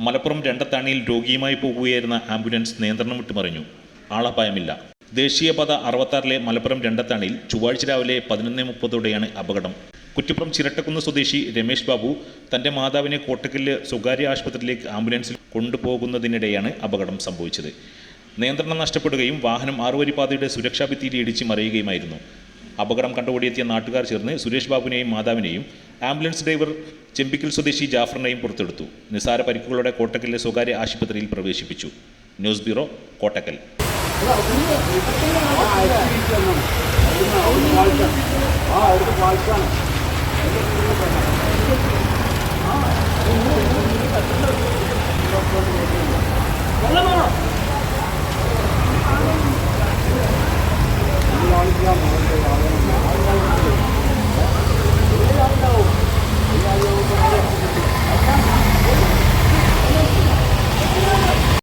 മലപ്പുറം രണ്ടത്താണിയിൽ രോഗിയുമായി പോകുകയായിരുന്ന ആംബുലൻസ് നിയന്ത്രണം വിട്ടുമറിഞ്ഞു. ആളപായമില്ല. ദേശീയപാത അറുപത്താറിലെ മലപ്പുറം രണ്ടത്താണിയിൽ ചൊവ്വാഴ്ച രാവിലെ പതിനൊന്ന് മുപ്പതോടെയാണ് അപകടം. കുറ്റിപ്പുറം ചിരട്ടക്കുന്ന് സ്വദേശി രമേശ് ബാബു തന്റെ മാതാവിനെ കോട്ടക്കലിലെ സ്വകാര്യ ആശുപത്രിയിലേക്ക് ആംബുലൻസിൽ കൊണ്ടുപോകുന്നതിനിടെയാണ് അപകടം സംഭവിച്ചത്. നിയന്ത്രണം നഷ്ടപ്പെടുകയും വാഹനം ആറുവരിപ്പാതയുടെ സുരക്ഷാ ഭിത്തിയിൽ ഇടിച്ച് മറിയുകയുമായിരുന്നു. അപകടം കണ്ടുപിടിയെത്തിയ നാട്ടുകാർ ചേർന്ന് സുരേഷ് ബാബുവിനെയും മാതാവിനെയും ആംബുലൻസ് ഡ്രൈവർ ചെമ്പിക്കൽ സ്വദേശി ജാഫറിനെയും പുറത്തെടുത്തു നിസാര പരിക്കുകളോടെ കോട്ടക്കലിലെ സ്വകാര്യ ആശുപത്രിയിൽ പ്രവേശിപ്പിച്ചു ന്യൂസ് ബ്യൂറോ കോട്ടക്കൽ ആ